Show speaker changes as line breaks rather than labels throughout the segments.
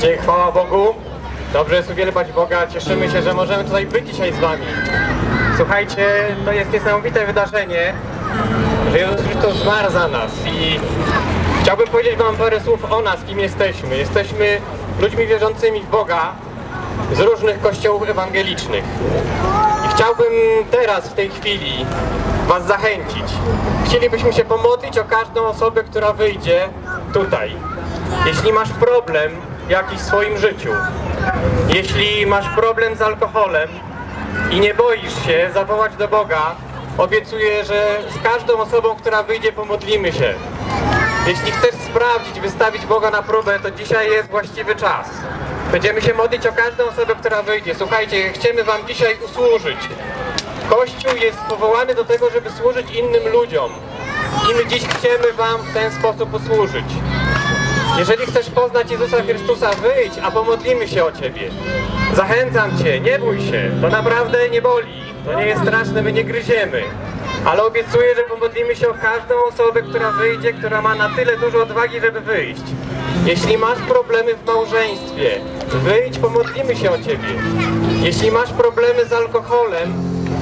Wiecie, chwała Bogu. Dobrze jest uwielbiać Boga. Cieszymy się, że możemy tutaj być dzisiaj z Wami. Słuchajcie, to jest niesamowite wydarzenie, że Jezus Chrystus zmarł za nas i chciałbym powiedzieć Wam parę słów o nas, kim jesteśmy. Jesteśmy ludźmi wierzącymi w Boga z różnych kościołów ewangelicznych. I chciałbym teraz, w tej chwili, Was zachęcić. Chcielibyśmy się pomodlić o każdą osobę, która wyjdzie tutaj. Jeśli masz problem jakiś w swoim życiu, jeśli masz problem z alkoholem i nie boisz się zawołać do Boga, obiecuję, że z każdą osobą, która wyjdzie, pomodlimy się. Jeśli chcesz sprawdzić, wystawić Boga na próbę, to dzisiaj jest właściwy czas. Będziemy się modlić o każdą osobę, która wyjdzie. Słuchajcie, chcemy Wam dzisiaj usłużyć. Kościół jest powołany do tego, żeby służyć innym ludziom. I my dziś chcemy Wam w ten sposób usłużyć. Jeżeli chcesz poznać Jezusa Chrystusa, wyjdź, a pomodlimy się o Ciebie. Zachęcam Cię, nie bój się, to naprawdę nie boli, to nie jest straszne, my nie gryziemy. Ale obiecuję, że pomodlimy się o każdą osobę, która wyjdzie, która ma na tyle dużo odwagi, żeby wyjść. Jeśli masz problemy w małżeństwie, wyjdź, pomodlimy się o Ciebie. Jeśli masz problemy z alkoholem,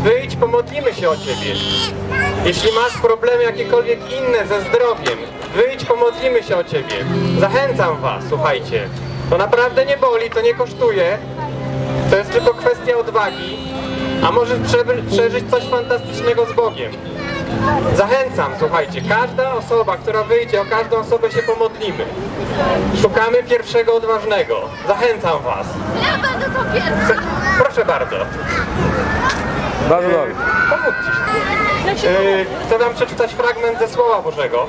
wyjdź, pomodlimy się o Ciebie. Jeśli masz problemy jakiekolwiek inne ze zdrowiem, wyjdź, pomodlimy się o Ciebie. Zachęcam Was, słuchajcie. To naprawdę nie boli, to nie kosztuje. To jest tylko kwestia odwagi, a możesz prze- przeżyć coś fantastycznego z Bogiem. Zachęcam, słuchajcie, każda osoba, która wyjdzie, o każdą osobę się pomodlimy. Szukamy pierwszego odważnego. Zachęcam Was.
Ja będę to pierwsza.
Proszę bardzo.
Bardzo dobrze.
Pomóżcie się. Yy, chcę wam przeczytać fragment ze Słowa Bożego.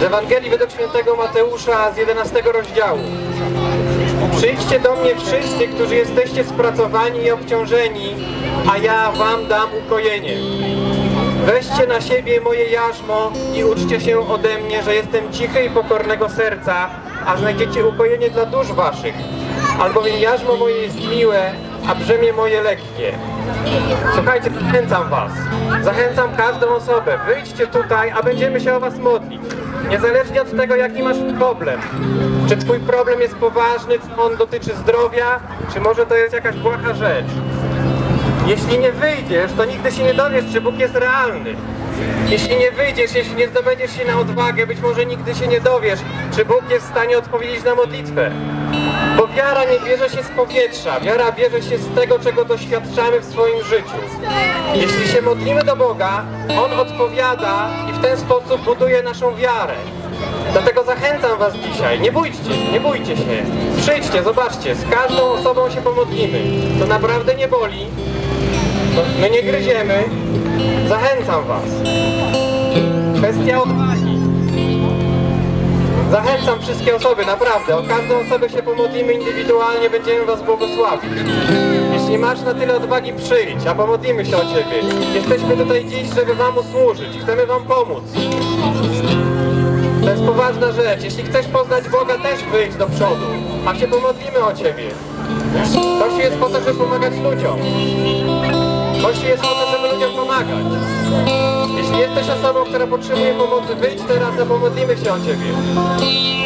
Z Ewangelii według świętego Mateusza z 11 rozdziału. Przyjdźcie do mnie wszyscy, którzy jesteście spracowani i obciążeni, a ja wam dam ukojenie. Weźcie na siebie moje jarzmo i uczcie się ode mnie, że jestem cichy i pokornego serca, a znajdziecie ukojenie dla dusz waszych. Albowiem jarzmo moje jest miłe, a brzemię moje lekkie. Słuchajcie, zachęcam was. Zachęcam każdą osobę. Wyjdźcie tutaj, a będziemy się o was modlić. Niezależnie od tego, jaki masz problem. Czy twój problem jest poważny, czy on dotyczy zdrowia, czy może to jest jakaś błaha rzecz. Jeśli nie wyjdziesz, to nigdy się nie dowiesz, czy Bóg jest realny. Jeśli nie wyjdziesz, jeśli nie zdobędziesz się na odwagę, być może nigdy się nie dowiesz, czy Bóg jest w stanie odpowiedzieć na modlitwę. Bo wiara nie bierze się z powietrza, wiara bierze się z tego, czego doświadczamy w swoim życiu. Jeśli się modlimy do Boga, On odpowiada i w ten sposób buduje naszą wiarę. Dlatego zachęcam Was dzisiaj, nie bójcie nie bójcie się. Przyjdźcie, zobaczcie, z każdą osobą się pomodlimy. To naprawdę nie boli, no, my nie gryziemy. Zachęcam Was. Kwestia odwagi. Zachęcam wszystkie osoby, naprawdę. O każdą osobę się pomodlimy indywidualnie, będziemy Was błogosławić. Jeśli masz na tyle odwagi, przyjdź, a pomodlimy się o Ciebie. Jesteśmy tutaj dziś, żeby Wam usłużyć. Chcemy Wam pomóc. To jest poważna rzecz. Jeśli chcesz poznać Boga, też wyjdź do przodu, a się pomodlimy o Ciebie. Kościół jest po to, żeby pomagać ludziom. Kościół jest po to, żeby ludziom pomagać. Jeśli jesteś osobą, która potrzebuje pomocy, wyjdź teraz, a pomodlimy się o Ciebie.